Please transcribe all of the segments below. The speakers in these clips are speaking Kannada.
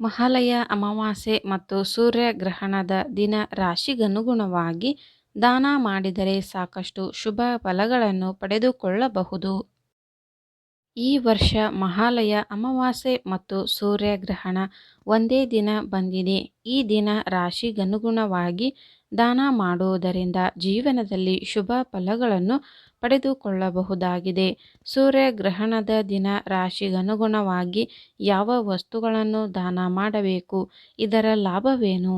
ಮಹಾಲಯ ಅಮಾವಾಸ್ಯೆ ಮತ್ತು ಸೂರ್ಯಗ್ರಹಣದ ದಿನ ರಾಶಿಗನುಗುಣವಾಗಿ ದಾನ ಮಾಡಿದರೆ ಸಾಕಷ್ಟು ಶುಭ ಫಲಗಳನ್ನು ಪಡೆದುಕೊಳ್ಳಬಹುದು. ಈ ವರ್ಷ ಮಹಾಲಯ ಅಮಾವಾಸ್ಯೆ ಮತ್ತು ಸೂರ್ಯಗ್ರಹಣ ಒಂದೇ ದಿನ ಬಂದಿದೆ. ಈ ದಿನ ರಾಶಿಗನುಗುಣವಾಗಿ ದಾನ ಮಾಡುವುದರಿಂದ ಜೀವನದಲ್ಲಿ ಶುಭ ಫಲಗಳನ್ನು ಪಡೆದುಕೊಳ್ಳಬಹುದಾಗಿದೆ. ಸೂರ್ಯಗ್ರಹಣದ ದಿನ ರಾಶಿಗನುಗುಣವಾಗಿ ಯಾವ ವಸ್ತುಗಳನ್ನು ದಾನ ಮಾಡಬೇಕು ಇದರ ಲಾಭವೇನು?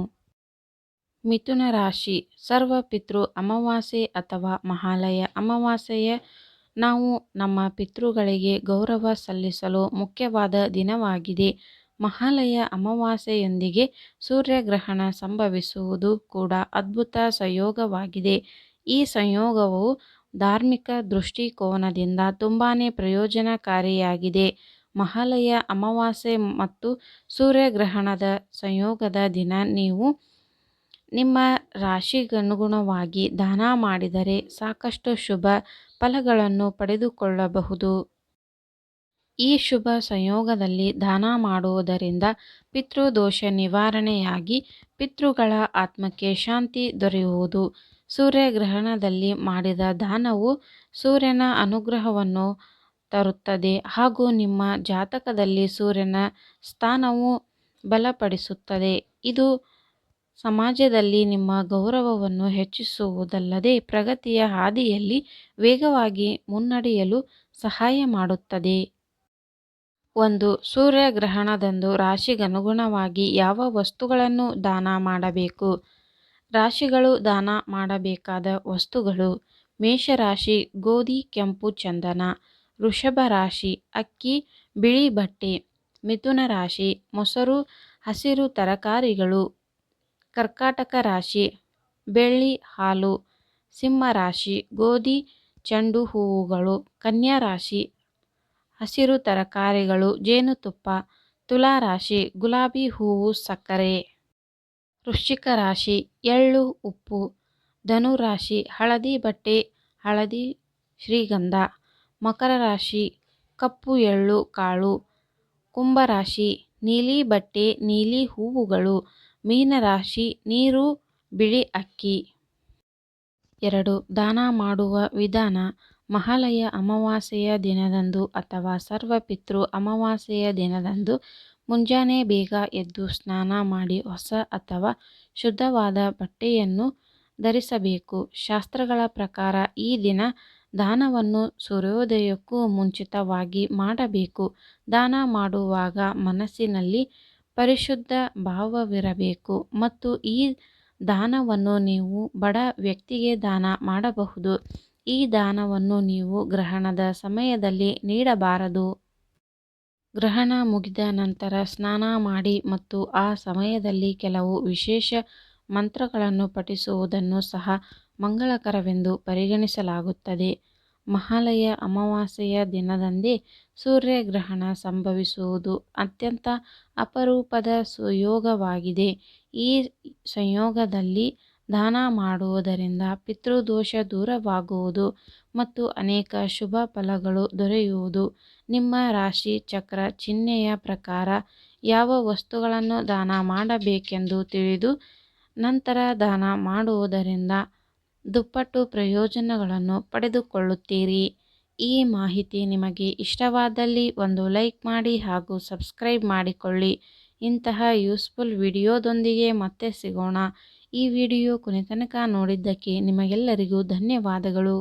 ಮಿಥುನ ರಾಶಿ: ಸರ್ವ ಪಿತೃ ಅಮಾವಾಸ್ಯೆ ಅಥವಾ ಮಹಾಲಯ ಅಮಾವಾಸ್ಯೆ ನಾವು ನಮ್ಮ ಪಿತೃಗಳಿಗೆ ಗೌರವ ಸಲ್ಲಿಸಲು ಮುಖ್ಯವಾದ ದಿನವಾಗಿದೆ. ಮಹಾಲಯ ಅಮಾವಾಸ್ಯೆಯೊಂದಿಗೆ ಸೂರ್ಯಗ್ರಹಣ ಸಂಭವಿಸುವುದು ಕೂಡ ಅದ್ಭುತ ಸಂಯೋಗವಾಗಿದೆ. ಈ ಸಂಯೋಗವು ಧಾರ್ಮಿಕ ದೃಷ್ಟಿಕೋನದಿಂದ ತುಂಬಾ ಪ್ರಯೋಜನಕಾರಿಯಾಗಿದೆ. ಮಹಾಲಯ ಅಮಾವಾಸ್ಯೆ ಮತ್ತು ಸೂರ್ಯಗ್ರಹಣದ ಸಂಯೋಗದ ದಿನ ನೀವು ನಿಮ್ಮ ರಾಶಿಗನುಗುಣವಾಗಿ ದಾನ ಮಾಡಿದರೆ ಸಾಕಷ್ಟು ಶುಭ ಫಲಗಳನ್ನು ಪಡೆದುಕೊಳ್ಳಬಹುದು. ಈ ಶುಭ ಸಂಯೋಗದಲ್ಲಿ ದಾನ ಮಾಡುವುದರಿಂದ ಪಿತೃದೋಷ ನಿವಾರಣೆಯಾಗಿ ಪಿತೃಗಳ ಆತ್ಮಕ್ಕೆ ಶಾಂತಿ ದೊರೆಯುವುದು. ಸೂರ್ಯಗ್ರಹಣದಲ್ಲಿ ಮಾಡಿದ ದಾನವು ಸೂರ್ಯನ ಅನುಗ್ರಹವನ್ನು ತರುತ್ತದೆ ಹಾಗೂ ನಿಮ್ಮ ಜಾತಕದಲ್ಲಿ ಸೂರ್ಯನ ಸ್ಥಾನವು ಬಲಪಡಿಸುತ್ತದೆ. ಇದು ಸಮಾಜದಲ್ಲಿ ನಿಮ್ಮ ಗೌರವವನ್ನು ಹೆಚ್ಚಿಸುವುದಲ್ಲದೆ ಪ್ರಗತಿಯ ಹಾದಿಯಲ್ಲಿ ವೇಗವಾಗಿ ಮುನ್ನಡೆಯಲು ಸಹಾಯ ಮಾಡುತ್ತದೆ. ಒಂದು, ಸೂರ್ಯಗ್ರಹಣದಂದು ರಾಶಿಗನುಗುಣವಾಗಿ ಯಾವ ವಸ್ತುಗಳನ್ನು ದಾನ ಮಾಡಬೇಕು? ರಾಶಿಗಳು ದಾನ ಮಾಡಬೇಕಾದ ವಸ್ತುಗಳು: ಮೇಷರಾಶಿ, ಗೋಧಿ, ಕೆಂಪು, ಚಂದನ, ವೃಷಭ ರಾಶಿ, ಅಕ್ಕಿ, ಬಿಳಿ ಬಟ್ಟೆ, ಮಿಥುನ ರಾಶಿ, ಮೊಸರು, ಹಸಿರು ತರಕಾರಿಗಳು ಕರ್ಕಾಟಕ ರಾಶಿ, ಬೆಳ್ಳಿ, ಹಾಲು, ಸಿಂಹ ರಾಶಿ, ಗೋಧಿ, ಚೆಂಡು ಹೂವುಗಳು, ಕನ್ಯಾ ರಾಶಿ, ಹಸಿರು ತರಕಾರಿಗಳು ಜೇನುತುಪ್ಪ ತುಲಾ ರಾಶಿ, ಗುಲಾಬಿ ಹೂವು, ಸಕ್ಕರೆ. ವೃಶ್ಚಿಕ ರಾಶಿ, ಎಳ್ಳು, ಉಪ್ಪು, ಧನು ರಾಶಿ, ಹಳದಿ ಬಟ್ಟೆ, ಹಳದಿ ಶ್ರೀಗಂಧ. ಮಕರ ರಾಶಿ, ಕಪ್ಪು, ಎಳ್ಳು, ಕಾಳು. ಕುಂಭ ರಾಶಿ, ನೀಲಿ ಬಟ್ಟೆ, ನೀಲಿ ಹೂವುಗಳು ಮೀನ ರಾಶಿ ನೀರು, ಬಿಳಿ ಅಕ್ಕಿ ಎರಡು, ದಾನ ಮಾಡುವ ವಿಧಾನ, ಮಹಾಲಯ ಅಮಾವಾಸ್ಯೆಯ ದಿನದಂದು ಅಥವಾ ಸರ್ವ ಪಿತೃ ಅಮಾವಾಸ್ಯೆಯ ದಿನದಂದು ಮುಂಜಾನೆ ಬೇಗ ಎದ್ದು ಸ್ನಾನ ಮಾಡಿ ಹೊಸ ಅಥವಾ ಶುದ್ಧವಾದ ಬಟ್ಟೆಯನ್ನು ಧರಿಸಬೇಕು. ಶಾಸ್ತ್ರಗಳ ಪ್ರಕಾರ ಈ ದಿನ ದಾನವನ್ನು ಸೂರ್ಯೋದಯಕ್ಕೂ ಮುಂಚಿತವಾಗಿ ಮಾಡಬೇಕು. ದಾನ ಮಾಡುವಾಗ ಮನಸ್ಸಿನಲ್ಲಿ ಪರಿಶುದ್ಧ ಭಾವವಿರಬೇಕು ಮತ್ತು ಈ ದಾನವನ್ನು ನೀವು ಬಡ ವ್ಯಕ್ತಿಗೆ ದಾನ ಮಾಡಬಹುದು. ಈ ದಾನವನ್ನು ನೀವು ಗ್ರಹಣದ ಸಮಯದಲ್ಲಿ ನೀಡಬಾರದು. ಗ್ರಹಣ ಮುಗಿದ ನಂತರ ಸ್ನಾನ ಮಾಡಿ ಮತ್ತು ಆ ಸಮಯದಲ್ಲಿ ಕೆಲವು ವಿಶೇಷ ಮಂತ್ರಗಳನ್ನು ಪಠಿಸುವುದನ್ನು ಸಹ ಮಂಗಳಕರವೆಂದು ಪರಿಗಣಿಸಲಾಗುತ್ತದೆ. ಮಹಾಲಯ ಅಮಾವಾಸ್ಯೆಯ ದಿನದಂದೇ ಸೂರ್ಯಗ್ರಹಣ ಸಂಭವಿಸುವುದು ಅತ್ಯಂತ ಅಪರೂಪದ ಸುಯೋಗವಾಗಿದೆ. ಈ ಸಂಯೋಗದಲ್ಲಿ ದಾನ ಮಾಡುವುದರಿಂದ ಪಿತೃದೋಷ ದೂರವಾಗುವುದು ಮತ್ತು ಅನೇಕ ಶುಭ ಫಲಗಳು ದೊರೆಯುವುದು. ನಿಮ್ಮ ರಾಶಿ ಚಕ್ರ ಚಿಹ್ನೆಯ ಪ್ರಕಾರ ಯಾವ ವಸ್ತುಗಳನ್ನು ದಾನ ಮಾಡಬೇಕೆಂದು ತಿಳಿದು ನಂತರ ದಾನ ಮಾಡುವುದರಿಂದ ದುಪ್ಪಟ್ಟು ಪ್ರಯೋಜನಗಳನ್ನು ಪಡೆದುಕೊಳ್ಳುತ್ತೀರಿ. ಈ ಮಾಹಿತಿ ನಿಮಗೆ ಇಷ್ಟವಾದಲ್ಲಿ ಒಂದು ಲೈಕ್ ಮಾಡಿ ಹಾಗೂ ಸಬ್ಸ್ಕ್ರೈಬ್ ಮಾಡಿಕೊಳ್ಳಿ. ಇಂತಹ ಯೂಸ್ಫುಲ್ ವಿಡಿಯೋದೊಂದಿಗೆ ಮತ್ತೆ ಸಿಗೋಣ. ಈ ವಿಡಿಯೋ ಕೊನೆತನಕ ನೋಡಿದ್ದಕ್ಕೆ ನಿಮಗೆಲ್ಲರಿಗೂ ಧನ್ಯವಾದಗಳು.